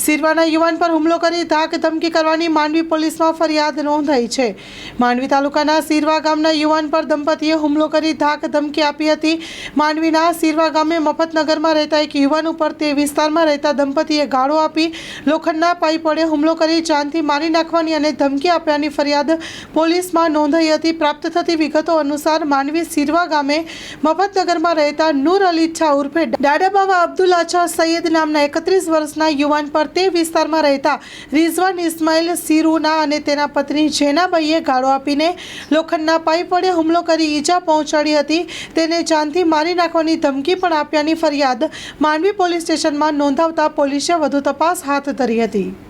સિરવાના યુવાન પર હુમલો કરી ધાક ધમકી કરવાની માંડવી પોલીસમાં ફરિયાદ નોંધાઈ છે. માંડવી તાલુકાના સિરવા ગામના યુવાન પર દંપતીએ હુમલો કરી ધાક ધમકી આપી હતી. માંડવીના સિરવા ગામે મફતનગરમાં રહેતા એક યુવાન ઉપર તે વિસ્તારમાં રહેતા દંપતીએ ગાળો આપી લોખંડના પાઇપ વડે હુમલો કરી જાનથી મારી નાખવાની અને ધમકી આપ્યાની ફરિયાદ પોલીસમાં નોંધાઈ હતી. પ્રાપ્ત થતી વિગતો અનુસાર માંડવી સિરવા ગામે મફતનગરમાં રહેતા નૂર અલી છા ઉર્ફે દાડા બાવા અબ્દુલ અચ્છા સૈયદ નામના એકત્રીસ વર્ષના યુવાન પર તે વિસ્તારમાં રહેતા રિઝવાન ઇસ્માઇલ સિરુના અને તેના પત્ની જેનાબાઈએ ગાળો આપીને લોખંડના પાઇપ વડે હુમલો કરી ઈજા પહોંચાડી હતી. તેને જાનથી મારી નાખવાની ધમકી પણ આપ્યાની ફરિયાદ માંડવી પોલીસ સ્ટેશનમાં નોંધાવતા પોલીસે વધુ તપાસ હાથ ધરી હતી.